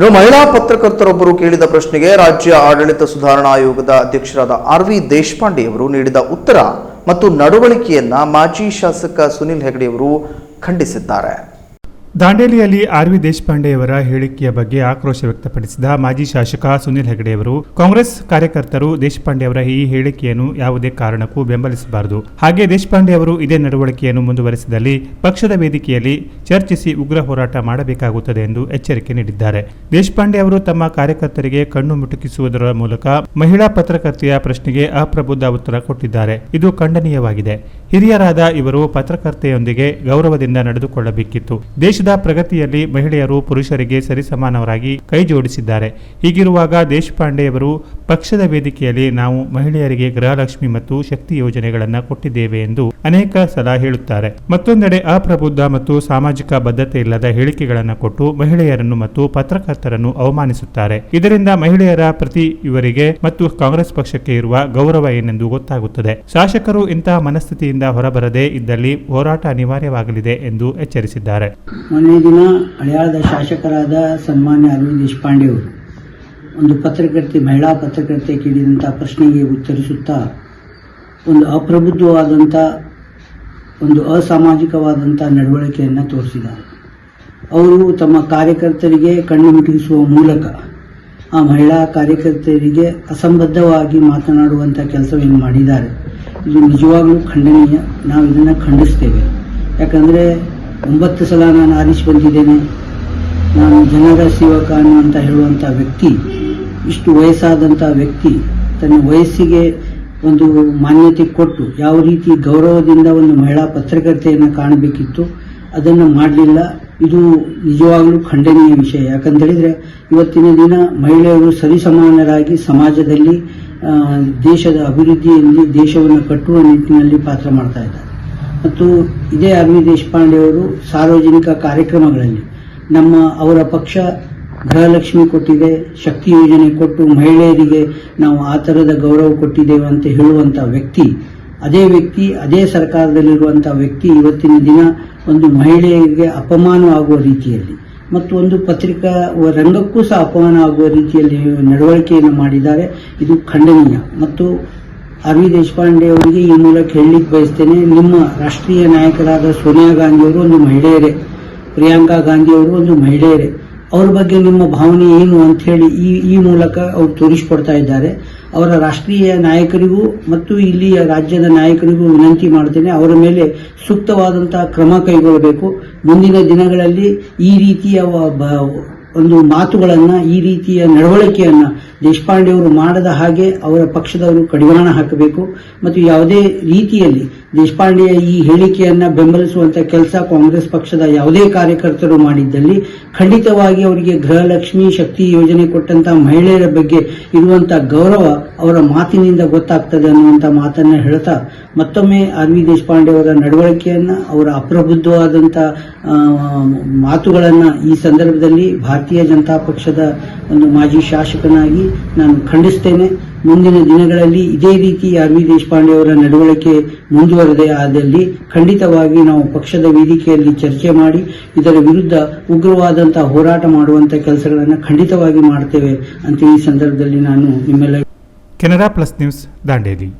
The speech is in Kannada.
ಇನ್ನು ಮಹಿಳಾ ಪತ್ರಕರ್ತರೊಬ್ಬರು ಕೇಳಿದ ಪ್ರಶ್ನೆಗೆ ರಾಜ್ಯ ಆಡಳಿತ ಸುಧಾರಣಾ ಆಯೋಗದ ಅಧ್ಯಕ್ಷರಾದ ಆರ್ ವಿ ದೇಶಪಾಂಡೆ ಅವರು ನೀಡಿದ ಉತ್ತರ ಮತ್ತು ನಡವಳಿಕೆಯನ್ನ ಮಾಜಿ ಶಾಸಕ ಸುನಿಲ್ ಹೆಗಡೆಯವರು ಖಂಡಿಸಿದ್ದಾರೆ. ದಾಂಡೇಲಿಯಲ್ಲಿ ಆರ್ ವಿ ದೇಶಪಾಂಡೆಯವರ ಹೇಳಿಕೆಯ ಬಗ್ಗೆ ಆಕ್ರೋಶ ವ್ಯಕ್ತಪಡಿಸಿದ ಮಾಜಿ ಶಾಸಕ ಸುನಿಲ್ ಹೆಗಡೆಯವರು ಕಾಂಗ್ರೆಸ್ ಕಾರ್ಯಕರ್ತರು ದೇಶಪಾಂಡೆ ಅವರ ಈ ಹೇಳಿಕೆಯನ್ನು ಯಾವುದೇ ಕಾರಣಕ್ಕೂ ಬೆಂಬಲಿಸಬಾರದು. ಹಾಗೆ ದೇಶಪಾಂಡೆ ಅವರು ಇದೇ ನಡವಳಿಕೆಯನ್ನು ಮುಂದುವರೆಸಿದಲ್ಲಿ ಪಕ್ಷದ ವೇದಿಕೆಯಲ್ಲಿ ಚರ್ಚಿಸಿ ಉಗ್ರ ಹೋರಾಟ ಮಾಡಬೇಕಾಗುತ್ತದೆ ಎಂದು ಎಚ್ಚರಿಕೆ ನೀಡಿದ್ದಾರೆ. ದೇಶಪಾಂಡೆ ಅವರು ತಮ್ಮ ಕಾರ್ಯಕರ್ತರಿಗೆ ಕಣ್ಣು ಮುಟುಕಿಸುವುದರ ಮೂಲಕ ಮಹಿಳಾ ಪತ್ರಕರ್ತೆಯ ಪ್ರಶ್ನೆಗೆ ಅಪ್ರಬುದ್ಧ ಉತ್ತರ ಕೊಟ್ಟಿದ್ದಾರೆ. ಇದು ಖಂಡನೀಯವಾಗಿದೆ. ಹಿರಿಯರಾದ ಇವರು ಪತ್ರಕರ್ತೆಯೊಂದಿಗೆ ಗೌರವದಿಂದ ನಡೆದುಕೊಳ್ಳಬೇಕಿತ್ತು. ದೇಶದ ಪ್ರಗತಿಯಲ್ಲಿ ಮಹಿಳೆಯರು ಪುರುಷರಿಗೆ ಸರಿಸಮಾನವರಾಗಿ ಕೈಜೋಡಿಸಿದ್ದಾರೆ ಹೀಗಿರುವಾಗ ದೇಶಪಾಂಡೆಯವರು ಪಕ್ಷದ ವೇದಿಕೆಯಲ್ಲಿ ನಾವು ಮಹಿಳೆಯರಿಗೆ ಗೃಹಲಕ್ಷ್ಮಿ ಮತ್ತು ಶಕ್ತಿ ಯೋಜನೆಗಳನ್ನು ಕೊಟ್ಟಿದ್ದೇವೆ ಎಂದು ಅನೇಕ ಸಲ ಹೇಳುತ್ತಾರೆ. ಮತ್ತೊಂದೆಡೆ, ಅಪ್ರಬುದ್ಧ ಮತ್ತು ಸಾಮಾಜಿಕ ಬದ್ಧತೆ ಇಲ್ಲದ ಹೇಳಿಕೆಗಳನ್ನು ಕೊಟ್ಟು ಮಹಿಳೆಯರನ್ನು ಮತ್ತು ಪತ್ರಕರ್ತರನ್ನು ಅವಮಾನಿಸುತ್ತಾರೆ. ಇದರಿಂದ ಮಹಿಳೆಯರ ಪ್ರತಿ ಇವರಿಗೆ ಮತ್ತು ಕಾಂಗ್ರೆಸ್ ಪಕ್ಷಕ್ಕೆ ಇರುವ ಗೌರವ ಏನೆಂದು ಗೊತ್ತಾಗುತ್ತದೆ. ಶಾಸಕರು ಇಂತಹ ಮನಸ್ಥಿತಿಯಿಂದ ಹೊರಬರದೇ ಇದ್ದಲ್ಲಿ ಹೋರಾಟ ಅನಿವಾರ್ಯವಾಗಲಿದೆ ಎಂದು ಎಚ್ಚರಿಸಿದ್ದಾರೆ. ಮೊನ್ನೆ ದಿನ ಹಳೆಯಾದ ಶಾಸಕರಾದ ಸನ್ಮಾನ್ಯ ಅರವಿಂದ್ ದೇಶಪಾಂಡೆ ಅವರು ಒಂದು ಪತ್ರಕರ್ತೆ, ಮಹಿಳಾ ಪತ್ರಕರ್ತೆ ಕೇಳಿದಂತಹ ಪ್ರಶ್ನೆಗೆ ಉತ್ತರಿಸುತ್ತಾ ಒಂದು ಅಪ್ರಬುದ್ಧವಾದಂಥ ಒಂದು ಅಸಾಮಾಜಿಕವಾದಂಥ ನಡವಳಿಕೆಯನ್ನು ತೋರಿಸಿದ್ದಾರೆ. ಅವರು ತಮ್ಮ ಕಾರ್ಯಕರ್ತರಿಗೆ ಕಣ್ಣು ಮಿಟುಕಿಸುವ ಮೂಲಕ ಆ ಮಹಿಳಾ ಕಾರ್ಯಕರ್ತರಿಗೆ ಅಸಂಬದ್ಧವಾಗಿ ಮಾತನಾಡುವಂಥ ಕೆಲಸವನ್ನು ಮಾಡಿದ್ದಾರೆ. ಇದು ನಿಜವಾಗ್ಲೂ ಖಂಡನೀಯ. ನಾವು ಇದನ್ನು ಖಂಡಿಸ್ತೇವೆ. ಯಾಕಂದರೆ ಒಂಬತ್ತು ಸಲ ನಾನು ಆರಿಸಿ ಬಂದಿದ್ದೇನೆ. ನಾನು ಜನರ ಸೇವಕ ಅನ್ನುವಂಥ ಹೇಳುವಂಥ ವ್ಯಕ್ತಿ, ಇಷ್ಟು ವಯಸ್ಸಾದಂಥ ವ್ಯಕ್ತಿ ತನ್ನ ವಯಸ್ಸಿಗೆ ಒಂದು ಮಾನ್ಯತೆ ಕೊಟ್ಟು ಯಾವ ರೀತಿ ಗೌರವದಿಂದ ಒಂದು ಮಹಿಳಾ ಪತ್ರಕರ್ತೆಯನ್ನು ಕಾಣಬೇಕಿತ್ತು, ಅದನ್ನು ಮಾಡಲಿಲ್ಲ. ಇದು ನಿಜವಾಗಲೂ ಖಂಡನೀಯ ವಿಷಯ. ಯಾಕಂತೇಳಿದರೆ ಇವತ್ತಿನ ದಿನ ಮಹಿಳೆಯರು ಸರಿಸಮಾನರಾಗಿ ಸಮಾಜದಲ್ಲಿ ದೇಶದ ಅಭಿವೃದ್ಧಿಯಲ್ಲಿ ದೇಶವನ್ನು ಕಟ್ಟುವ ನಿಟ್ಟಿನಲ್ಲಿ ಪಾತ್ರ ಮಾಡ್ತಾ ಇದ್ದಾರೆ. ಮತ್ತು ಇದೇ ಅಗ್ನಿ ದೇಶಪಾಂಡೆ ಅವರು ಸಾರ್ವಜನಿಕ ಕಾರ್ಯಕ್ರಮಗಳಲ್ಲಿ ನಮ್ಮ ಅವರ ಪಕ್ಷ ಗೃಹಲಕ್ಷ್ಮಿ ಕೊಟ್ಟಿದೆ, ಶಕ್ತಿ ಯೋಜನೆ ಕೊಟ್ಟು ಮಹಿಳೆಯರಿಗೆ ನಾವು ಆ ಥರದ ಗೌರವ ಕೊಟ್ಟಿದ್ದೇವೆ ಅಂತ ಹೇಳುವಂಥ ವ್ಯಕ್ತಿ, ಅದೇ ವ್ಯಕ್ತಿ, ಅದೇ ಸರ್ಕಾರದಲ್ಲಿರುವಂಥ ವ್ಯಕ್ತಿ ಇವತ್ತಿನ ದಿನ ಒಂದು ಮಹಿಳೆಯರಿಗೆ ಅಪಮಾನ ಆಗುವ ರೀತಿಯಲ್ಲಿ ಮತ್ತು ಒಂದು ಪತ್ರಿಕಾ ರಂಗಕ್ಕೂ ಸಹ ಅಪಮಾನ ಆಗುವ ರೀತಿಯಲ್ಲಿ ನಡವಳಿಕೆಯನ್ನು ಮಾಡಿದ್ದಾರೆ. ಇದು ಖಂಡನೀಯ. ಮತ್ತು ಆರ್ ವಿ ದೇಶಪಾಂಡೆ ಅವರಿಗೆ ಈ ಮೂಲಕ ಹೇಳಲಿಕ್ಕೆ ಬಯಸ್ತೇನೆ, ನಿಮ್ಮ ರಾಷ್ಟ್ರೀಯ ನಾಯಕರಾದ ಸೋನಿಯಾ ಗಾಂಧಿ ಅವರು ಒಂದು ಮಹಿಳೆಯರೇ, ಪ್ರಿಯಾಂಕಾ ಗಾಂಧಿ ಅವರು ಒಂದು ಮಹಿಳೆಯರೇ. ಅವ್ರ ಬಗ್ಗೆ ನಿಮ್ಮ ಭಾವನೆ ಏನು ಅಂತ ಹೇಳಿ ಈ ಈ ಮೂಲಕ ಅವ್ರು ತೋರಿಸಿಕೊಡ್ತಾ ಇದ್ದಾರೆ. ಅವರ ರಾಷ್ಟ್ರೀಯ ನಾಯಕರಿಗೂ ಮತ್ತು ಇಲ್ಲಿಯ ರಾಜ್ಯದ ನಾಯಕರಿಗೂ ವಿನಂತಿ ಮಾಡ್ತೇನೆ, ಅವರ ಮೇಲೆ ಸೂಕ್ತವಾದಂತಹ ಕ್ರಮ ಕೈಗೊಳ್ಳಬೇಕು. ಮುಂದಿನ ದಿನಗಳಲ್ಲಿ ಈ ರೀತಿಯ ಒಂದು ಮಾತುಗಳನ್ನು, ಈ ರೀತಿಯ ನಡವಳಿಕೆಯನ್ನು ದೇಶಪಾಂಡೆ ಅವರು ಮಾಡದ ಹಾಗೆ ಅವರ ಪಕ್ಷದವರು ಕಡಿವಾಣ ಹಾಕಬೇಕು. ಮತ್ತು ಯಾವುದೇ ರೀತಿಯಲ್ಲಿ ದೇಶಪಾಂಡೆಯ ಈ ಹೇಳಿಕೆಯನ್ನ ಬೆಂಬಲಿಸುವಂತ ಕೆಲಸ ಕಾಂಗ್ರೆಸ್ ಪಕ್ಷದ ಯಾವುದೇ ಕಾರ್ಯಕರ್ತರು ಮಾಡಿದ್ದಲ್ಲಿ ಖಂಡಿತವಾಗಿ ಅವರಿಗೆ ಗೃಹಲಕ್ಷ್ಮಿ ಶಕ್ತಿ ಯೋಜನೆ ಕೊಟ್ಟಂತ ಮಹಿಳೆಯರ ಬಗ್ಗೆ ಇರುವಂತ ಗೌರವ ಅವರ ಮಾತಿನಿಂದ ಗೊತ್ತಾಗ್ತದೆ ಅನ್ನುವಂತ ಮಾತನ್ನ ಹೇಳ್ತಾ ಮತ್ತೊಮ್ಮೆ ಆರ್ ವಿ ದೇಶಪಾಂಡೆ ಅವರ ನಡವಳಿಕೆಯನ್ನ ಅವರ ಅಪ್ರಬುದ್ಧವಾದಂತ ಆ, ಮಾತುಗಳನ್ನ ಈ ಸಂದರ್ಭದಲ್ಲಿ ಭಾರತೀಯ ಜನತಾ ಪಕ್ಷದ ಒಂದು ಮಾಜಿ ಶಾಸಕನಾಗಿ ನಾನು ಖಂಡಿಸ್ತೇನೆ. ಮುಂದಿನ ದಿನಗಳಲ್ಲಿ ಇದೇ ರೀತಿ ಆರ್ ವಿ ದೇಶಪಾಂಡೆ ಅವರ ನಡವಳಿಕೆ ಮುಂದುವರೆದ ಆದಲ್ಲಿ ಖಂಡಿತವಾಗಿ ನಾವು ಪಕ್ಷದ ವೇದಿಕೆಯಲ್ಲಿ ಚರ್ಚೆ ಮಾಡಿ, ಇದರ ವಿರುದ್ಧ ಉಗ್ರವಾದಂತಹ ಹೋರಾಟ ಮಾಡುವಂತಹ ಕೆಲಸಗಳನ್ನು ಖಂಡಿತವಾಗಿ ಮಾಡ್ತೇವೆ ಅಂತ ಈ ಸಂದರ್ಭದಲ್ಲಿ ನಾನು ನಿಮ್ಮೆಲ್ಲ ಕೆನರಾ ಪ್ಲಸ್ ನ್ಯೂಸ್ ದಾಂಡೇಲಿ.